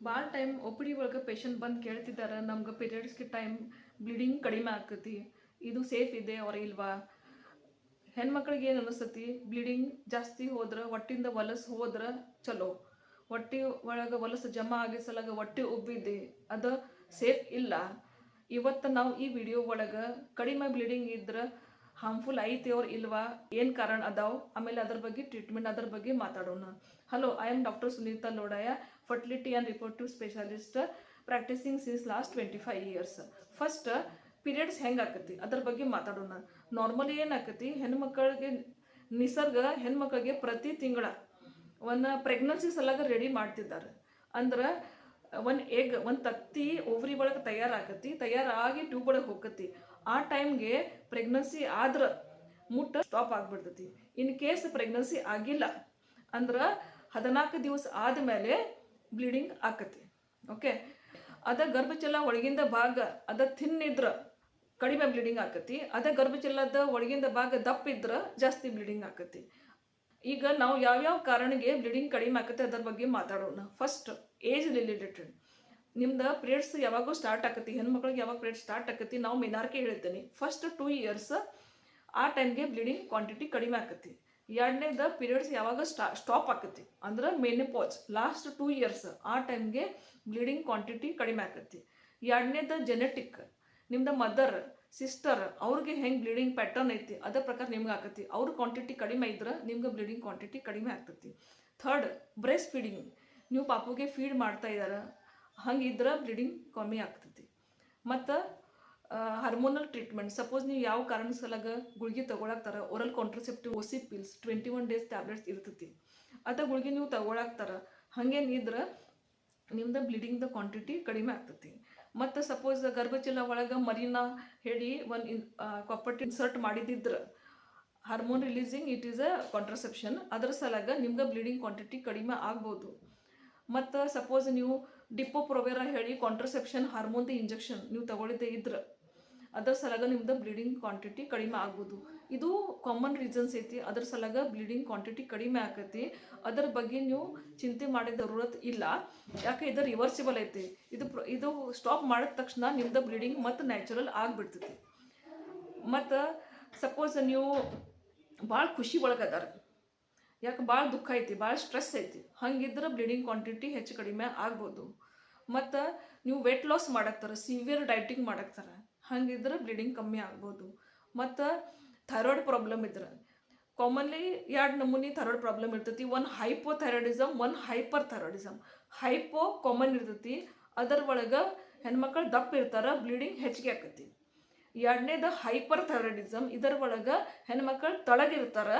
ಭಾಳ time O P ಒಳಗೆ patient ಬಂದು ಕೇಳ್ತಿದ್ದಾರೆ, ನಮ್ಗೆ ಪೀರಿಯಡ್ಸ್ಗೆ ಟೈಮ್ ಬ್ಲೀಡಿಂಗ್ ಕಡಿಮೆ ಆಗ್ತೈತಿ ಇದು ಸೇಫ್ ಇದೆ ಅವ್ರ ಇಲ್ವಾ? ಹೆಣ್ಮಕ್ಳಿಗೆ ಏನು ಅನಿಸ್ತತಿ ಬ್ಲೀಡಿಂಗ್ ಜಾಸ್ತಿ ಹೋದ್ರೆ ಹೊಟ್ಟಿಂದ ಹೊಲಸು ಹೋದ್ರೆ ಚಲೋ. ಹೊಟ್ಟೆ ಒಳಗೆ ಹೊಲಸು ಜಮಾ ಆಗಿ ಸಲಾಗ ಹೊಟ್ಟೆ ಉಬ್ಬಿದೆ ಅದು ಸೇಫ್ ಇಲ್ಲ. ಇವತ್ತು ನಾವು ಈ ವಿಡಿಯೋ ಒಳಗೆ ಕಡಿಮೆ ಬ್ಲೀಡಿಂಗ್ ಇದ್ರೆ ಹಾರ್ಮ್ಫುಲ್ ಐತಿ ಅವ್ರು ಇಲ್ವಾ? ಏನು ಕಾರಣ ಅದಾವ? ಆಮೇಲೆ ಅದ್ರ ಬಗ್ಗೆ ಟ್ರೀಟ್ಮೆಂಟ್ ಅದ್ರ ಬಗ್ಗೆ ಮಾತಾಡೋಣ. Hello I am doctor Sunita Lodaya fertility and reproductive specialist practising since last twenty five years first periods ಹೆಂಗೆ ಆಕತಿ? ಅದ್ರ ಬಗ್ಗೆ ಮಾತಾಡೋಣ. ನಾರ್ಮಲಿ ಏನಾಕತಿ ಹೆಣ್ಮಕ್ಳಿಗೆ ನಿಸರ್ಗ, ಹೆಣ್ಮಕ್ಳಿಗೆ ಪ್ರತಿ ತಿಂಗಳ ಒಂದು ಪ್ರೆಗ್ನೆನ್ಸಿ ಸಲಗ ರೆಡಿ ಮಾಡ್ತಿದ್ದಾರೆ. ಅಂದ್ರೆ ಒಂದು ಎಗ್ ಒಂದು ತತ್ತಿ ಓವ್ರಿ ಒಳಗೆ ತಯಾರಾಕತಿ, ತಯಾರಾಗಿ ಟ್ಯೂಬ್ ಒಳಗೆ ಹೋಗತಿ ಆ ಟೈಮ್ಗೆ ಪ್ರೆಗ್ನೆನ್ಸಿ ಆದ್ರೆ ಮುಟ್ಟ ಸ್ಟಾಪ್ ಆಗಿಬಿಡ್ತೈತಿ. ಇನ್ ಕೇಸ್ ಪ್ರೆಗ್ನೆನ್ಸಿ ಆಗಿಲ್ಲ ಅಂದ್ರೆ ಹದಿನಾಲ್ಕು ದಿವಸ ಆದಮೇಲೆ ಬ್ಲೀಡಿಂಗ್ ಆಕತಿ. ಓಕೆ ಅದ ಗರ್ಭಚಲ ಒಳಗಿಂದ ಭಾಗ ಅದ ತಿನ್ನಿದ್ರೆ ಕಡಿಮೆ ಬ್ಲೀಡಿಂಗ್ ಆಕತಿ. ಅದ ಗರ್ಭಚಲದ ಒಳಗಿಂದ ಭಾಗ ದಪ್ಪ ಇದ್ರ ಜಾಸ್ತಿ ಬ್ಲೀಡಿಂಗ್ ಆಕತಿ. ಈಗ ನಾವು ಯಾವ್ಯಾವ ಕಾರಣಕ್ಕೆ ಬ್ಲೀಡಿಂಗ್ ಕಡಿಮೆ ಆಕತಿ ಅದರ ಬಗ್ಗೆ ಮಾತಾಡೋಣ. ಫಸ್ಟ್ ಏಜ್ ರಿಲೇಟೆಡ್ ನಿಮ್ದು ಪಿರಿಯಡ್ಸ್ ಯಾವಾಗೂ ಸ್ಟಾರ್ಟ್ ಆಕತಿ, ಹೆಣ್ಮಕ್ಳಿಗೆ ಯಾವಾಗ ಪೀರಿಯಡ್ ಸ್ಟಾರ್ಟ್ ಆಕತಿ ನಾವು ಮಿನಾರ್ಕೆ ಹೇಳ್ತೀನಿ. ಫಸ್ಟ್ ಟೂ ಇಯರ್ಸ್ ಆ ಟೈಮ್ಗೆ ಬ್ಲೀಡಿಂಗ್ ಕ್ವಾಂಟಿಟಿ ಕಡಿಮೆ ಆಕತಿ. ಎರಡನೇದ ಪಿರಿಯಡ್ಸ್ ಯಾವಾಗ ಸ್ಟಾ ಸ್ಟಾಪ್ ಆಕತಿ. ಅಂದ್ರೆ ಮೆನಿಪೋಜ್ ಲಾಸ್ಟ್ ಟೂ ಇಯರ್ಸ್ ಆ ಟೈಮ್ಗೆ ಬ್ಲೀಡಿಂಗ್ ಕ್ವಾಂಟಿಟಿ ಕಡಿಮೆ ಆಕತಿ. ಎರಡನೇದ ಜೆನೆಟಿಕ್ ನಿಮ್ದು ಮದರ್ ಸಿಸ್ಟರ್ ಅವ್ರಿಗೆ ಹೆಂಗೆ ಬ್ಲೀಡಿಂಗ್ ಪ್ಯಾಟರ್ನ್ ಐತಿ ಅದರ ಪ್ರಕಾರ ನಿಮ್ಗೆ ಆಕತಿ. ಅವ್ರ ಕ್ವಾಂಟಿಟಿ ಕಡಿಮೆ ಇದ್ರೆ ನಿಮ್ಗೆ ಬ್ಲೀಡಿಂಗ್ ಕ್ವಾಂಟಿಟಿ ಕಡಿಮೆ ಆಗ್ತೈತಿ. ಥರ್ಡ್ ಬ್ರೆಸ್ಟ್ ಫೀಡಿಂಗ್ ನೀವು ಪಾಪುಗೆ ಫೀಡ್ ಮಾಡ್ತಾ ಇದ್ದಾರೆ ಹಂಗಿದ್ರೆ ಬ್ಲೀಡಿಂಗ್ ಕಮ್ಮಿ ಆಗ್ತೈತಿ. ಮತ್ತು ಹಾರ್ಮೋನಲ್ ಟ್ರೀಟ್ಮೆಂಟ್ ಸಪೋಸ್ ನೀವು ಯಾವ ಕಾರಣ ಸಲಾಗ ಗುಳಿಗೆ ತಗೊಳಕ್ತಾರ oral contraceptive OC pills twenty one days tablets ಇರ್ತೈತಿ. ಅದ ಗುಳಿಗೆ ನೀವು ತಗೊಳಕ್ತಾರ ಹಂಗೇನಿದ್ರೆ ನಿಮ್ದು ಬ್ಲೀಡಿಂಗ್ದ ಕ್ವಾಂಟಿಟಿ ಕಡಿಮೆ ಆಗ್ತೈತಿ. ಮತ್ತು ಸಪೋಸ್ ಗರ್ಭಚೀಲ ಒಳಗೆ ಮರಿನ ಹೇಳಿ ಒಂದು in copper T insert ಮಾಡಿದಿದ್ರೆ hormone releasing it is a contraception ಅದರ ಸಲಾಗ ನಿಮ್ಗೆ ಬ್ಲೀಡಿಂಗ್ ಕ್ವಾಂಟಿಟಿ ಕಡಿಮೆ ಆಗ್ಬೋದು. ಮತ್ತು ಸಪೋಸ್ ನೀವು ಡಿಪೋ ಪ್ರೊವೆರಾ ಹೇಳಿ ಕಾಂಟ್ರಸೆಪ್ಷನ್ ಹಾರ್ಮೋನ್ದ ಇಂಜೆಕ್ಷನ್ ನೀವು ತಗೊಳ್ಳಿದ್ದೆ ಇದ್ರೆ. ಅದರ ಸಲಗ ನಿಮ್ದು ಬ್ಲೀಡಿಂಗ್ ಕ್ವಾಂಟಿಟಿ ಕಡಿಮೆ ಆಗ್ಬೋದು ಇದು ಕಾಮನ್ ರೀಸನ್ಸ್ ಐತಿ. ಅದರ ಸಲಾಗ ಬ್ಲೀಡಿಂಗ್ ಕ್ವಾಂಟಿಟಿ ಕಡಿಮೆ ಆಕತಿ. ಅದರ ಬಗ್ಗೆ ನೀವು ಚಿಂತೆ ಮಾಡಿದ ಜರೂರತ್ ಇಲ್ಲ. ಯಾಕೆ ಇದು ರಿವರ್ಸಿಬಲ್ ಐತಿ? ಇದು ಇದು ಸ್ಟಾಪ್ ಮಾಡಿದ ತಕ್ಷಣ ನಿಮ್ದು ಬ್ಲೀಡಿಂಗ್ ಮತ್ತು ನ್ಯಾಚುರಲ್ ಆಗಿಬಿಡ್ತೈತಿ. ಮತ್ತು ಸಪೋಸ್ ನೀವು ಭಾಳ ಖುಷಿ ಒಳಗದಾರ. ಯಾಕೆ ಭಾಳ ದುಃಖ ಐತಿ, ಭಾಳ ಸ್ಟ್ರೆಸ್ ಐತಿ. ಹಂಗಿದ್ರೆ ಬ್ಲೀಡಿಂಗ್ ಕ್ವಾಂಟಿಟಿ ಹೆಚ್ಚು ಕಡಿಮೆ ಆಗ್ಬೋದು. ಮತ್ತು ನೀವು ವೆಯ್ಟ್ ಲಾಸ್ ಮಾಡಕ್ತಾರೆ ಸಿವಿಯರ್ ಡೈಟಿಂಗ್ ಮಾಡಕ್ತಾರೆ, ಹಂಗಿದ್ರೆ ಬ್ಲೀಡಿಂಗ್ ಕಮ್ಮಿ ಆಗ್ಬೋದು. ಮತ್ತು ಥೈರಾಯ್ಡ್ ಪ್ರಾಬ್ಲಮ್ ಇದ್ರೆ. ಕಾಮನ್ಲಿ ಎರಡು ನಮೂನಿ ಥೈರಾಯ್ಡ್ ಪ್ರಾಬ್ಲಮ್ ಇರ್ತೈತಿ one hypothyroidism one hyperthyroidism hypo common ಇರ್ತೈತಿ, ಅದರ ಒಳಗೆ ಹೆಣ್ಮಕ್ಳು ದಪ್ಪ ಇರ್ತಾರೆ ಬ್ಲೀಡಿಂಗ್ ಹೆಚ್ಚಿಗೆ ಆಕತಿ. ಎರಡನೇದು ಹೈಪರ್ ಥೈರಾಯ್ಡಿಸಮ್ ಇದರ ಒಳಗೆ ಹೆಣ್ಮಕ್ಳು ತಳಗಿರ್ತಾರೆ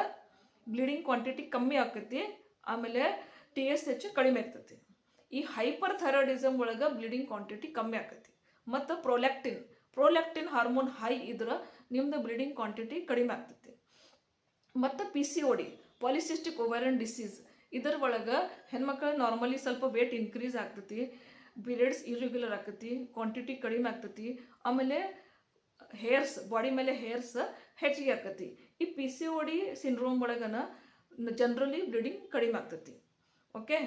ಬ್ಲೀಡಿಂಗ್ ಕ್ವಾಂಟಿಟಿ ಕಮ್ಮಿ ಆಕತಿ, ಆಮೇಲೆ ಟಿ ಎಸ್ ಎಚ್ ಕಡಿಮೆ ಇರ್ತೈತಿ. ಈ ಹೈಪರ್ ಥೈರಾಯ್ಡಿಸಮ್ ಒಳಗೆ ಬ್ಲೀಡಿಂಗ್ ಕ್ವಾಂಟಿಟಿ ಕಮ್ಮಿ ಆಕತಿ. ಮತ್ತು ಪ್ರೊಲ್ಯಾಕ್ಟಿನ್ ಪ್ರೊಲ್ಯಾಕ್ಟಿನ್ ಹಾರ್ಮೋನ್ ಹೈ ಇದ್ರೆ ನಿಮ್ದು ಬ್ಲೀಡಿಂಗ್ ಕ್ವಾಂಟಿಟಿ ಕಡಿಮೆ ಆಗ್ತೈತಿ. ಮತ್ತು P C O D polycystic ovarian disease ಇದರ ಒಳಗೆ ಹೆಣ್ಮಕ್ಳು ನಾರ್ಮಲಿ ಸ್ವಲ್ಪ ವೇಟ್ ಇನ್ಕ್ರೀಸ್ ಆಗ್ತೈತಿ ಪೀರಿಯಡ್ಸ್ ಇರ್ರೆಗ್ಯುಲರ್ ಆಗ್ತೈತಿ ಕ್ವಾಂಟಿಟಿ ಕಡಿಮೆ ಆಗ್ತೈತಿ, ಆಮೇಲೆ ಹೇರ್ಸ್ ಬಾಡಿ ಮೇಲೆ ಹೇರ್ಸ್ ಹೆಚ್ಚಿಗೆ ಆಕತಿ. ಈ P C O D syndrome ಒಳಗನ generally bleeding ಕಡಿಮೆ ಆಗ್ತತಿ. ಓಕೆ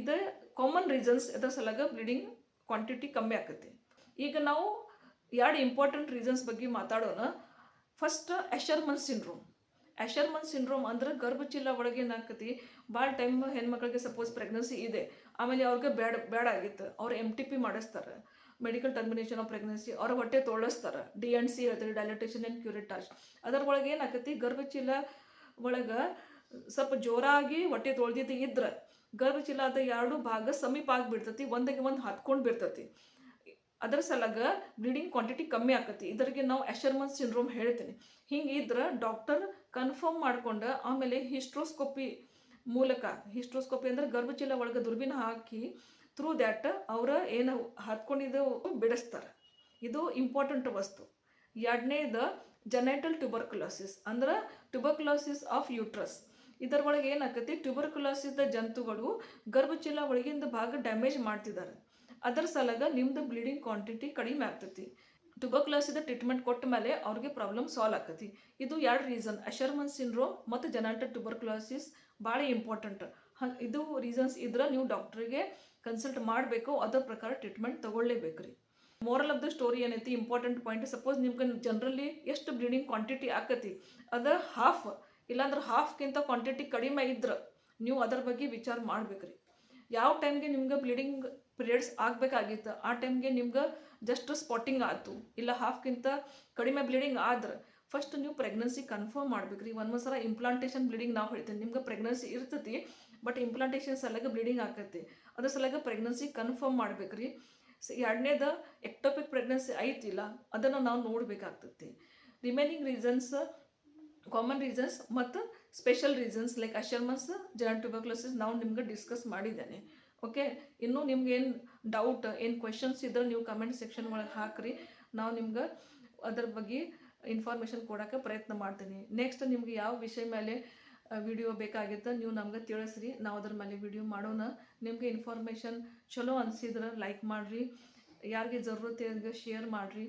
ಇದು ಕಾಮನ್ ರೀಸನ್ಸ್ ಇದರ ಸಲಗ ಬ್ಲೀಡಿಂಗ್ ಕ್ವಾಂಟಿಟಿ ಕಮ್ಮಿ ಆಕತಿ. ಈಗ ನಾವು ಎರಡು ಇಂಪಾರ್ಟೆಂಟ್ ರೀಸನ್ಸ್ ಬಗ್ಗೆ ಮಾತಾಡೋಣ. First Asherman syndrome Asherman syndrome ಅಂದ್ರೆ ಗರ್ಭಚೀಲ ಒಳಗೆ ಏನಾಗ್ತತಿ ಭಾಳ ಟೈಮ್ ಹೆಣ್ಮಕ್ಳಿಗೆ ಸಪೋಸ್ ಪ್ರೆಗ್ನೆನ್ಸಿ ಇದೆ. ಆಮೇಲೆ ಅವ್ರಿಗೆ ಬೇಡ ಬೇಡ ಆಗಿತ್ತು. ಅವ್ರು ಎಂ ಟಿ ಪಿ ಮಾಡಿಸ್ತಾರೆ. ಮೆಡಿಕಲ್ ಟರ್ಮಿನೇಷನ್ ಆಫ್ ಪ್ರೆಗ್ನೆನ್ಸಿ ಅವ್ರ ಹೊಟ್ಟೆ ತೋಳಿಸ್ತಾರೆ. ಡಿ ಎನ್ ಸಿ ಹೇಳ್ತಾರೆ ಡೈಲಟೇಷನ್ ಆ್ಯಂಡ್ ಅದರೊಳಗೆ ಏನಾಕತಿ ಗರ್ಭಚೀಲ ಒಳಗೆ ಸ್ವಲ್ಪ ಜೋರಾಗಿ ಹೊಟ್ಟೆ ತೊಳ್ದಿದ್ದು ಇದ್ರೆ ಗರ್ಭಚೀಲದ ಎರಡು ಭಾಗ ಸಮೀಪ ಆಗಿಬಿಡ್ತತಿ, ಒಂದಕ್ಕೆ ಒಂದು ಹತ್ಕೊಂಡು ಬಿಡ್ತತಿ. ಅದರ ಸಲಗ ಬ್ಲೀಡಿಂಗ್ ಕ್ವಾಂಟಿಟಿ ಕಮ್ಮಿ ಆಕತಿ ಇದರಿಗೆ ನಾವು ಎಶರ್ಮನ್ ಸಿಂಡ್ರೋಮ್ ಹೇಳ್ತೀನಿ. ಹಿಂಗೆ ಇದ್ರೆ ಡಾಕ್ಟರ್ ಕನ್ಫರ್ಮ್ ಮಾಡ್ಕೊಂಡು ಆಮೇಲೆ ಹಿಸ್ಟ್ರೋಸ್ಕೋಪಿ ಮೂಲಕ ಹಿಸ್ಟ್ರೋಸ್ಕೋಪಿ ಅಂದ್ರೆ ಗರ್ಭಚೀಲ ಒಳಗೆ ದುರ್ಬಿನ ಹಾಕಿ ಥ್ರೂ ದ್ಯಾಟ್ ಅವರ ಏನು ಹತ್ಕೊಂಡಿದ್ದು ಬಿಡಿಸ್ತಾರೆ. ಇದು ಇಂಪಾರ್ಟೆಂಟ್ ವಸ್ತು. ಎರಡನೇದು ಜನೈಟಲ್ ಟ್ಯೂಬರ್ಕುಲೋಸಿಸ್ ಅಂದ್ರೆ ಟ್ಯೂಬರ್ಕುಲೋಸಿಸ್ ಆಫ್ ಯೂಟ್ರಸ್ ಇದರೊಳಗೆ ಏನಾಕತಿ ಟ್ಯೂಬರ್ಕುಲೋಸಿಸ್ದ ಜಂತುಗಳು ಗರ್ಭಚೀಲ ಒಳಗಿಂದ ಭಾಗ ಡ್ಯಾಮೇಜ್ ಮಾಡ್ತಿದ್ದಾರೆ. ಅದರ ಸಲಗ ನಿಮ್ದು ಬ್ಲೀಡಿಂಗ್ ಕ್ವಾಂಟಿಟಿ ಕಡಿಮೆ ಆಗ್ತೈತಿ. ಟ್ಯೂಬರ್ಕ್ಯುಲೋಸಿದ ಟ್ರೀಟ್ಮೆಂಟ್ ಕೊಟ್ಟ ಮೇಲೆ ಅವ್ರಿಗೆ ಪ್ರಾಬ್ಲಮ್ ಸಾಲ್ವ್ ಆಕತಿ. ಇದು ಎರಡು ರೀಸನ್ ಅಶರ್ಮನ್ ಸಿಂಡ್ರೋಮ್ ಮತ್ತು ಜನೈಟಲ್ ಟ್ಯೂಬರ್ಕ್ಯುಲೋಸಿಸ್ ಭಾಳ ಇಂಪಾರ್ಟೆಂಟ್ ಇದು ರೀಸನ್ಸ್ ಇದ್ರೆ ನೀವು ಡಾಕ್ಟ್ರಿಗೆ ಕನ್ಸಲ್ಟ್ ಮಾಡಬೇಕು, ಅದರ ಪ್ರಕಾರ ಟ್ರೀಟ್ಮೆಂಟ್ ತೊಗೊಳ್ಳೇಬೇಕು ರೀ ಮೋರಲ್ ಆಫ್ ದ ಸ್ಟೋರಿ ಏನೈತಿ ಇಂಪಾರ್ಟೆಂಟ್ ಪಾಯಿಂಟ್ ಸಪೋಸ್ ನಿಮ್ಗೆ ಜನರಲ್ಲಿ ಎಷ್ಟು ಬ್ಲೀಡಿಂಗ್ ಕ್ವಾಂಟಿಟಿ ಆಕತಿ ಅದ ಹಾಫ್ ಇಲ್ಲಾಂದ್ರೆ ಹಾಫ್ಗಿಂತ ಕ್ವಾಂಟಿಟಿ ಕಡಿಮೆ ಇದ್ರೆ ನೀವು ಅದ್ರ ಬಗ್ಗೆ ವಿಚಾರ ಮಾಡ್ಬೇಕ್ರಿ. ಯಾವ ಟೈಮ್ಗೆ ನಿಮ್ಗೆ ಬ್ಲೀಡಿಂಗ್ ಪೀರಿಯಡ್ಸ್ ಆಗಬೇಕಾಗಿತ್ತು, ಆ ಟೈಮ್ಗೆ ನಿಮ್ಗೆ ಜಸ್ಟ್ ಸ್ಪಾಟಿಂಗ್ ಆಯಿತು, ಇಲ್ಲ ಹಾಫ್ಗಿಂತ ಕಡಿಮೆ ಬ್ಲೀಡಿಂಗ್ ಆದ್ರೆ ಫಸ್ಟ್ ನೀವು ಪ್ರೆಗ್ನೆನ್ಸಿ ಕನ್ಫರ್ಮ್ ಮಾಡ್ಬೇಕು ರೀ ಒಂದೊಂದು ಸಲ ಇಂಪ್ಲಾಂಟೇಷನ್ ಬ್ಲೀಡಿಂಗ್ ನಾವು ಹೇಳ್ತೀನಿ ನಿಮ್ಗೆ ಪ್ರೆಗ್ನೆನ್ಸಿ ಇರ್ತತಿ ಬಟ್ ಇಂಪ್ಲಾಂಟೇಷನ್ ಸಲಗ ಬ್ಲೀಡಿಂಗ್ ಆಕತಿ. ಅದ್ರ ಸಲಗ ಪ್ರೆಗ್ನೆನ್ಸಿ ಕನ್ಫರ್ಮ್ ಮಾಡ್ಬೇಕು ರೀ ಎರಡನೇದು ಎಕ್ಟೋಪಿಕ್ ಪ್ರೆಗ್ನೆನ್ಸಿ ಐತಿಲ್ಲ, ಅದನ್ನು ನಾವು ನೋಡಬೇಕಾಗ್ತತಿ. ರಿಮೈನಿಂಗ್ ರೀಸನ್ಸ್ ಕಾಮನ್ ರೀಸನ್ಸ್ ಮತ್ತು special reasons like Asherman's genital tuberculosis ನಾವು ನಿಮ್ಗೆ ಡಿಸ್ಕಸ್ ಮಾಡಿದ್ದೇನೆ. ಓಕೆ ಇನ್ನೂ ನಿಮ್ಗೆ ಏನು ಡೌಟ್ ಏನು ಕ್ವೆಶನ್ಸ್ ಇದ್ರೆ ನೀವು ಕಮೆಂಟ್ ಸೆಕ್ಷನ್ ಒಳಗೆ ಹಾಕ್ರಿ. ನಾವು ನಿಮ್ಗೆ ಅದ್ರ ಬಗ್ಗೆ ಇನ್ಫಾರ್ಮೇಷನ್ ಕೊಡೋಕ್ಕೆ ಪ್ರಯತ್ನ ಮಾಡ್ತೀನಿ. ನೆಕ್ಸ್ಟ್ ನಿಮ್ಗೆ ಯಾವ ವಿಷಯ ಮೇಲೆ ವಿಡಿಯೋ ಬೇಕಾಗಿತ್ತು ನೀವು ನಮ್ಗೆ ತಿಳಿಸ್ರಿ. ನಾವು ಅದ್ರ ಮೇಲೆ ವಿಡಿಯೋ ಮಾಡೋಣ. ನಿಮಗೆ ಇನ್ಫಾರ್ಮೇಷನ್ ಚಲೋ ಅನಿಸಿದ್ರೆ ಲೈಕ್ ಮಾಡಿರಿ. ಯಾರಿಗೆ ಜರೂರತೆ ಶೇರ್ ಮಾಡಿರಿ.